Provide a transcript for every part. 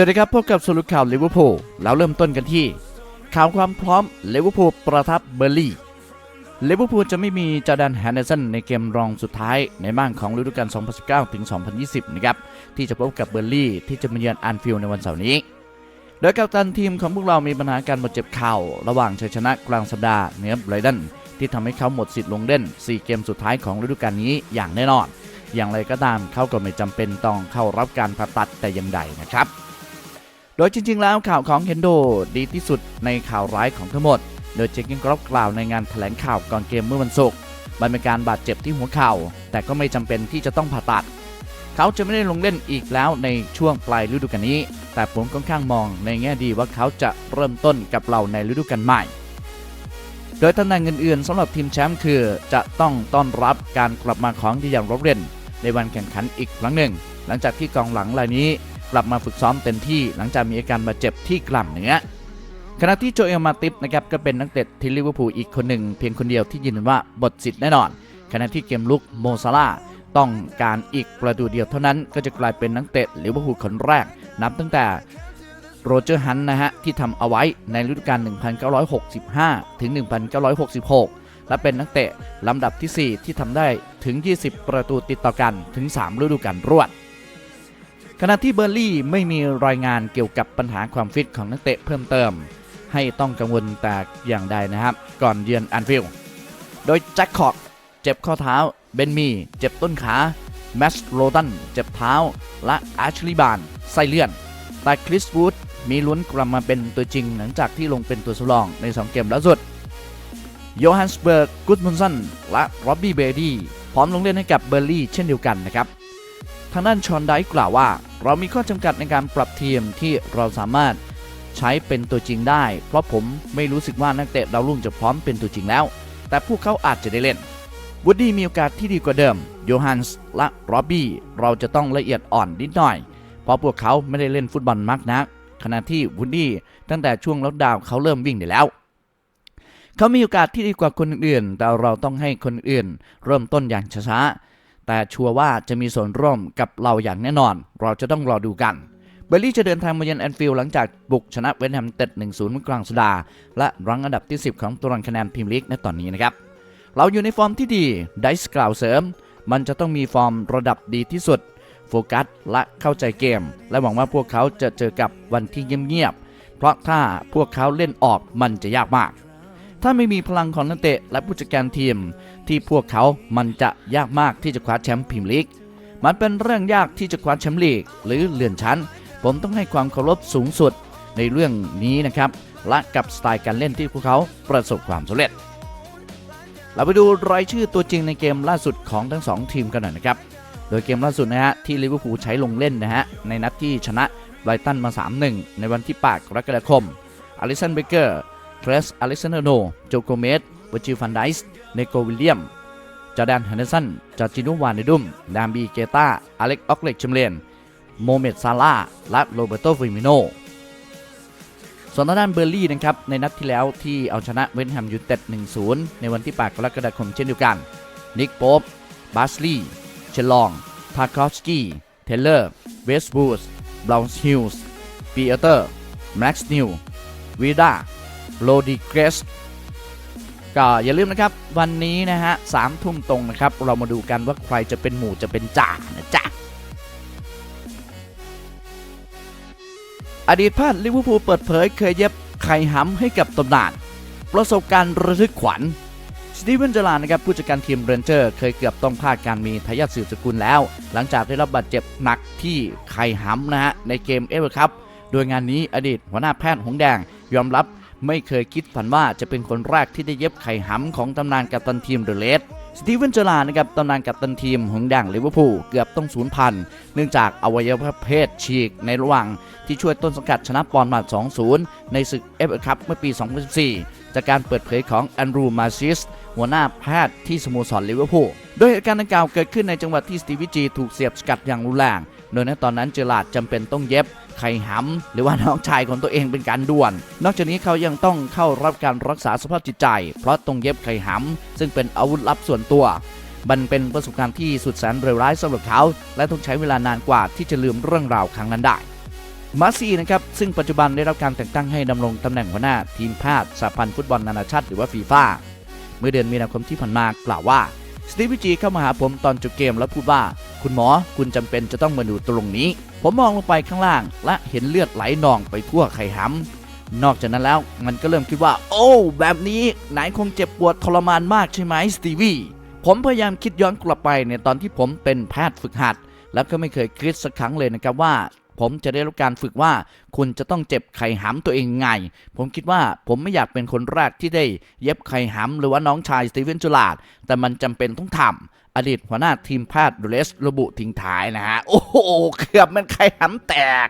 วัสดีครับพบกับสรุปข่าวลิเวอร์พูลแล้วเริ่มต้นกันที่ ข่าวความพร้อมลิเวอร์พูลประทับเบอร์ลี่ลิเวอร์พูลจะไม่มีจอร์แดนแฮนเดอร์สันในเกมรองสุดท้ายในบ้านของฤดูกาล 2019 ถึง 2020 นะครับ ที่จะพบกับเบอร์ลี่ที่จะมาเยือนอันฟิลด์ในวันเสาร์นี้ โดยกัปตันทีมของพวกเรามีปัญหาการบาดเจ็บเข่าระหว่างชัยชนะกลางสัปดาห์เหนือไบรตันที่ทำให้เขาหมดสิทธิ์ลงเล่น 4 เกมสุดท้ายของฤดูกาลนี้อย่างแน่นอน อย่างไรก็ตามเขาก็ไม่จำเป็นต้องเข้ารับการผ่าตัดแต่อย่างใดนะครับ โดยจริง ๆ แล้วข่าวของเฮนโดดีที่สุดในข่าวร้ายของทั้งหมด โดยเจคกิ้งกรอบกล่าวในงานแถลงข่าวก่อนเกมเมื่อวันศุกร์มันเป็นการบาดเจ็บที่หัวเข่า แต่ก็ไม่จำเป็นที่จะต้องผ่าตัด เขาจะไม่ได้ลงเล่นอีกแล้วในช่วงปลายฤดูกาลนี้ แต่ผมค่อนข้างมองในแง่ดีว่าเขาจะเริ่มต้นกับเราในฤดูกาลใหม่ โดยตำแหน่งอื่นๆสำหรับทีมแชมป์คือจะต้องต้อนรับการกลับมาของดิยันโรเรนในวันแข่งขันอีกครั้งหนึ่ง หลังจากที่กองหลังรายนี้ กลับมาฝึกซ้อมเต็มที่หลังจากมีอาการบาดเจ็บที่กล้ามเนื้อขณะที่โจเอลมาติฟนะครับก็เป็นนักเตะที่ลิเวอร์พูลอีกคนหนึ่งเพียงคนเดียวที่ยืนยันว่าบทสิทธิ์แน่นอน ขณะที่เกมลุกโมซาลาต้องการอีกประตูเดียวเท่านั้นก็จะกลายเป็นนักเตะลิเวอร์พูลคนแรก นับตั้งแต่โรเจอร์ฮันต์นะฮะที่ทำเอาไว้ในฤดูกาล 1965 ถึง 1966 และเป็นนักเตะลำดับทีสี่4 ที่ทำได้ถึง 20 ประตูติดต่อกันถึง 3 ฤดูกาลรวด ขณะที่เบอร์ลี่ไม่มีรายงานเกี่ยวกับปัญหาความฟิตของนักเตะเพิ่มเติม ให้ต้องกังวลแต่อย่างใดนะครับ ก่อนเยือนอันฟิลด์โดยแจ็คคอกเจ็บข้อเท้า เบนมีเจ็บต้นขาแมสโรตันเจ็บเท้า และอาชลีบานไส้เลื่อน แต่คริสวูดมีลุ้นกลับมาเป็นตัวจริงหลังจากที่ลงเป็นตัวสำรองใน 2 เกมล่าสุดโยฮันสเบิร์กกุดมุนสันและร็อบบี้เบดี้พร้อมลงเล่นให้กับเบอร์ลี่เช่นเดียวกันนะครับางด้านชอนไดกล่าวว่า เรามีข้อจำกัดในการปรับทีมที่เราสามารถใช้เป็นตัวจริงได้ เพราะผมไม่รู้สึกว่านักเตะดาวรุ่งจะพร้อมเป็นตัวจริงแล้ว แต่พวกเขาอาจจะได้เล่นวูดดี้มีโอกาสที่ดีกว่าเดิมโยฮันส์และโรบบี้เราจะต้องละเอียดอ่อนนิดหน่อย เพราะพวกเขาไม่ได้เล่นฟุตบอลมากนักขณะที่วูดดี้ตั้งแต่ช่วงล็อกดาวน์เขาเริ่มวิ่งได้แล้ว เขามีโอกาสที่ดีกว่าคนอื่น แต่เราต้องให้คนอื่น เริ่มต้นอย่างช้าๆ แต่ชัวร์ว่าจะมีส่วนร่วมกับเราอย่างแน่นอน เราจะต้องรอดูกัน เบลลี่จะเดินทางมาเยือนแอนฟิลด์หลังจากบุกชนะเวสต์แฮมเต็ด 1-0เมื่อกลางสัปดาห์และรั้งอันดับที่ 10 ของตารางคะแนนพรีเมียร์ลีกในตอนนี้นะครับ เราอยู่ในฟอร์มที่ดี ไดส์กล่าวเสริม มันจะต้องมีฟอร์มระดับดีที่สุด โฟกัสและเข้าใจเกม และหวังว่าพวกเขาจะเจอกับวันที่เงียบๆ เพราะถ้าพวกเขาเล่นออกมันจะยากมาก ถ้าไม่มีพลังของนักเตะและผู้จัดการทีม ที่พวกเขามันจะยากมากที่จะคว้าแชมป์พรีเมียร์ลีก มันเป็นเรื่องยากที่จะคว้าแชมป์ลีก หรือเลื่อนชั้น ผมต้องให้ความเคารพสูงสุดในเรื่องนี้นะครับและกับสไตล์การเล่นที่พวกเขาประสบความสำเร็จ เราไปดูรายชื่อตัวจริงในเกมล่าสุดของทั้งสองทีมกันหน่อยนะครับ โดยเกมล่าสุดนะฮะที่ลิเวอร์พูลใช้ลงเล่นนะฮะในนัดที่ชนะไบรตันมา 3-1 ในวันที่ 8 กรกฎาคมอลิสันเบเกอร์ เทรสอเล็กซานเดโนโจโกเมสวจิฟันไดส์เนโกวิลเลียมจอแดนเฮนเดอร์สันจอจิโนวานเนดุม ดามบีเกตาอเล็กออกเล็กชมเลน โมเมดซาลาและโรเบโตฟิมิโนส่วนทางด้านเบอร์ลี่นะครับ ในนัดที่แล้วที่เอาชนะเวนแฮมยูไนเต็ด 1-0 ในวันที่ 8 กรกฎาคมเช่นเดียวกัน นิกโป๊ปบาสลีย์เชลอง ทาคอฟสกี้ เทเลอร์ เวสบูสบราวน์ฮิลส์ปีเอเตอร์ แม็กซ์นิววีดา โรดิเกสก็อย่าลืมนะครับ วันนี้นะฮะสามทุ่มตรงนะครับ เรามาดูกันว่าใครจะเป็นหมู่จะเป็นจ่านะจ๊ะอดีตพาดลิเวอร์พูลเปิดเผยเคยเย็บไข่ห้ำให้กับตำนาน ประสบการณ์ระทึกขวัญสตีเวนเจอร์ลานะครับผู้จัดการทีมเรนเจอร์เคยเกือบต้องพลาดการมีทายาทสืบสกุลแล้ว หลังจากได้รับบาดเจ็บหนักที่ไข่ห้ำนะฮะในเกมเอเวอร์คัพโดยงานนี้อดีตหัวหน้าแพทย์หงแดงยอมรับ ไม่เคยคิดฝันว่าจะเป็นคนแรกที่ได้เย็บไข่ห้ำของตำนานกัปตันทีมเดอะเลสสตีเวนเจอร์ลานะครับตำนานกัปตันทีมหงแดงลิเวอร์พูลเกือบต้องสูญพันธุ์เนื่องจากอวัยวะเพศฉีกในระหว่างที่ช่วยต้นสังกัดชนะปอนด์มา2-0 ในศึกเอฟเอคัพเมื่อปี 2014 จากการเปิดเผยของแอนดรูมาซิส หัวหน้าแพทย์ที่สโมสรลิเวอร์พูลโดยเหตุการณ์ดังกล่าวเกิดขึ้นในจังหวัดที่สตีวิจีถูกเสียบสกัดอย่างรุนแรง โดยในตอนนั้นเจอราดจำเป็นต้องเย็บ ไข่หำหรือว่าน้องชายของตัวเองเป็นการด่วน นอกจากนี้เขายังต้องเข้ารับการรักษาสภาพจิตใจ เพราะต้องเย็บไข่หำซึ่งเป็นอาวุธลับส่วนตัวมันเป็นประสบการณ์ที่สุดแสนเลวร้ายสำหรับเขา และต้องใช้เวลานานกว่าที่จะลืมเรื่องราวครั้งนั้นได้มาซีนะครับ ซึ่งปัจจุบันได้รับการแต่งตั้งให้ดำรงตำแหน่งหัวหน้าทีมแพทย์สหพันธ์ฟุตบอลนานาชาติหรือว่าฟีฟ่าเมื่อเดือนมีนาคมที่ผ่านมากล่าวว่าสตีฟจีเข้ามาหาผมตอนจบเกมแล้วพูดว่า คุณหมอคุณจำเป็นจะต้องมาดูตรงนี้ ผมมองลงไปข้างล่าง และเห็นเลือดไหลนองไปทั่วไข่หำนอกจากนั้นแล้วมันก็เริ่มคิดว่า โอ้ แบบนี้ไหนคงเจ็บปวดทรมานมากใช่ไหมสตีวีผมพยายามคิดย้อนกลับไปในตอนที่ผมเป็นแพทย์ฝึกหัด แล้วก็ไม่เคยคิดสักครั้งเลยนะครับว่า ผมจะได้รับการฝึกว่าคุณจะต้องเจ็บไข่หำตัวเองไง ผมคิดว่าผมไม่อยากเป็นคนแรกที่ได้เย็บไข่หำหรือว่าน้องชายสตีเวนจูลาดแต่มันจำเป็นต้องทำ อดีตหัวหน้าทีมแพทย์ดูเลสระบุทิ้งท้ายนะฮะ โอ้โหเกือบมันใครหำแตก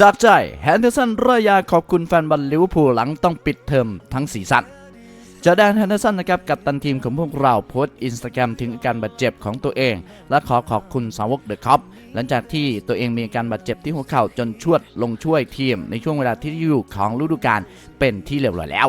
จากใจแฮนเดอร์สันระยาขอบคุณแฟนบอลลิเวอร์พูลหลังต้องปิดเทอมทั้งสีสัน จอแดนแฮนเดอร์สันนะครับกับตันทีมของพวกเราโพสต์อินสตาแกรมถึงอาการบาดเจ็บของตัวเอง และขอขอบคุณสาวกเดอะคอปหลังจากที่ตัวเองมีอาการบาดเจ็บที่หัวเข่าจนชวดลงช่วยทีม ในช่วงเวลาที่อยู่ของฤดูกาลเป็นที่เรียบร้อยแล้ว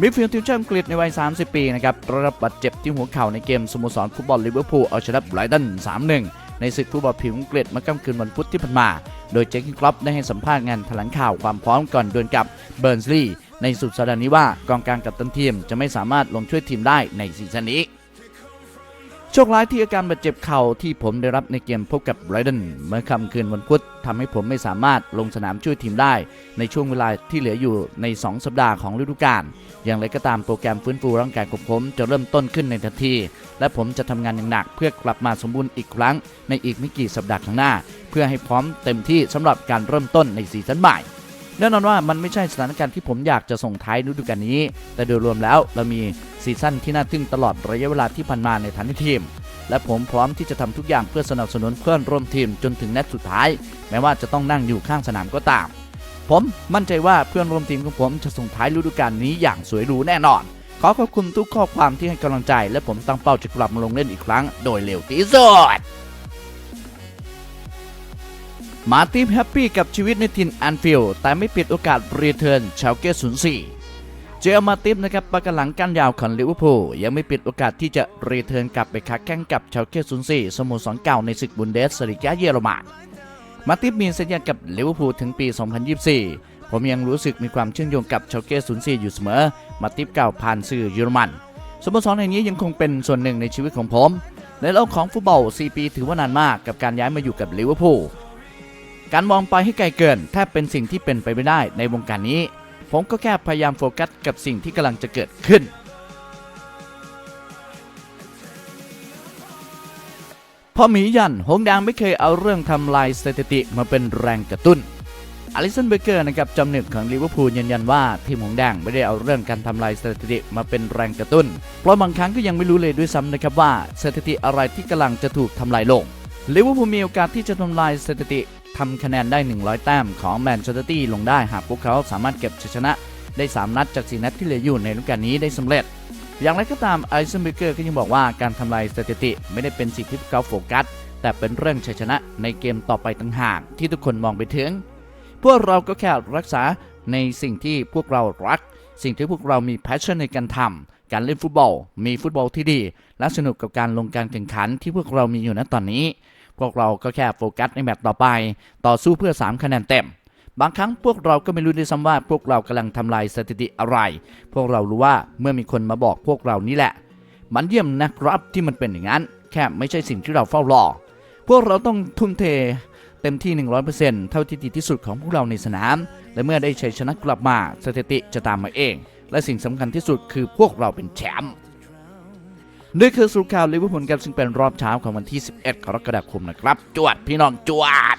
มิดฟิลด์ทีมชาติอังกฤษในวัย 30 ปีนะครับรับบาดเจ็บที่หัวเข่าในเกมสโมสรฟุตบอลลิเวอร์พูลเอาชนะไบรตัน 3-1 ในศึกฟุตบอลผิวอังกฤษเมื่อค่ำคืนวันพุธที่ผ่านมา โดยเจคกินครอปได้ให้สัมภาษณ์งานแถลงข่าวความพร้อมก่อนดวลกับเบิร์นส์ลีย์ ในสุดสัปดาห์นี้ว่ากองกลางกับตันทีมจะไม่สามารถลงช่วยทีมได้ในซีซั่นนี้โชคร้ายที่อาการบาดเจ็บเข่าที่ผมได้รับในเกมพบกับไรตันเมื่อค่ำคืนวันพุธทำให้ผมไม่สามารถลงสนามช่วยทีมได้ ในช่วงเวลาที่เหลืออยู่ใน 2 สัปดาห์ของฤดูกาลอย่างไรก็ตามโปรแกรมฟื้นฟูร่างกายของผมจะเริ่มต้นขึ้นในทันที และผมจะทำงานอย่างหนักเพื่อกลับมาสมบูรณ์อีกครั้ง ในอีกไม่กี่สัปดาห์ข้างหน้า เพื่อให้พร้อมเต็มที่สำหรับการเริ่มต้นในซีซั่นใหม่ แน่นอนว่ามันไม่ใช่สถานการณ์ที่ผมอยากจะส่งท้ายฤดูกาลนี้ แต่โดยรวมแล้วเรามีซีซั่นที่น่าทึ่งตลอดระยะเวลาที่ผ่านมาในฐานะทีม และผมพร้อมที่จะทำทุกอย่างเพื่อสนับสนุนเพื่อนร่วมทีมจนถึงนัดสุดท้าย แม้ว่าจะต้องนั่งอยู่ข้างสนามก็ตาม ผมมั่นใจว่าเพื่อนร่วมทีมของผมจะส่งท้ายฤดูกาลนี้อย่างสวยหรูแน่นอน ขอขอบคุณทุกข้อความที่ให้กำลังใจ และผมตั้งเป้าจะกลับมาลงเล่นอีกครั้ง โดยเร็วที่สุด มาติฟแฮปปี้กับชีวิตในทินแอนฟิลด์แต่ไม่ปิดโอกาสรีเทิร์นชาวเกส04เจอมาติฟนะครับประกหลังก้านยาวของลิเวอร์พูลยังไม่ปิดโอกาสที่จะรีเทิร์นกลับไปค้าแข่งกับชาวเกส04สโมสรเก่าในศึกบุนเดสลิกาเยอรมันมาติฟมีสัญญากับลิเวอร์พูลถึงปี 2024 ผมยังรู้สึกมีความเชื่อมโยงกับชาวเกส04อยู่เสมอ มาติฟเก่าผ่านสื่อเยอรมันสโมสรแห่งนี้ยังคงเป็นส่วนหนึ่งในชีวิตของผมในโลกของฟุตบอล 4 ปีถือว่านานมากกับการย้ายมาอยู่กับลิเวอร์พูล การมองไปให้ไกลเกินแทบเป็นสิ่งที่เป็นไปไม่ได้ในวงการนี้ ผมก็แค่พยายามโฟกัสกับสิ่งที่กำลังจะเกิดขึ้น พอหมียันหงแดงไม่เคยเอาเรื่องทำลายสถิติมาเป็นแรงกระตุ้นอลิสันเบเกอร์นะครับจำหนึ่งของลิเวอร์พูลยืนยันว่า ทีมหงแดงไม่ได้เอาเรื่องการทำลายสถิติมาเป็นแรงกระตุ้น เพราะบางครั้งก็ยังไม่รู้เลยด้วยซ้ำนะครับว่าสถิติอะไรที่กำลังจะถูกทำลายลงลิเวอร์พูลมีโอกาสที่จะทำลายสถิติ ทำคะแนนได้ 100 แต้มของแมนเชสเตอร์ตี้ลงได้หากพวกเขาสามารถเก็บชัยชนะได้ 3 นัดจาก 4 นัดที่เหลืออยู่ในฤดูกาลนี้ได้สำเร็จ อย่างไรก็ตามไอซ์เบเกอร์ก็ยังบอกว่าการทำลายสถิติไม่ได้เป็นสิ่งที่พวกเขาโฟกัสแต่เป็นเรื่องชัยชนะในเกมต่อไปต่างหากที่ทุกคนมองไปถึง พวกเราก็แค่รักษาในสิ่งที่พวกเรารัก สิ่งที่พวกเรามี passion ในการทำการเล่นฟุตบอล มีฟุตบอลที่ดี และสนุกกับการลงการแข่งขันที่พวกเรามีอยู่ณตอนนี้ พวกเราก็แค่โฟกัสในแมตช์ต่อไป ต่อสู้เพื่อ 3 คะแนนเต็ม บางครั้งพวกเราก็ไม่รู้ด้วยซ้ำว่าพวกเรากำลังทำลายสถิติอะไร พวกเรารู้ว่าเมื่อมีคนมาบอกพวกเรานี่แหละ มันเยี่ยมนะครับที่มันเป็นอย่างนั้น แค่ไม่ใช่สิ่งที่เราเฝ้ารอ พวกเราต้องทุ่มเทเต็มที่ 100%เท่าที่ดีที่สุดของพวกเราในสนาม และเมื่อได้ชัยชนะกลับมาสถิติจะตามมาเอง และสิ่งสำคัญที่สุดคือพวกเราเป็นแชมป์ นี่คือสรุปข่าวลิเวอร์พูลกันซึ่งเป็นรอบเช้าของวันที่ 11 กรกฎาคมนะครับ จวดพี่น้องจวด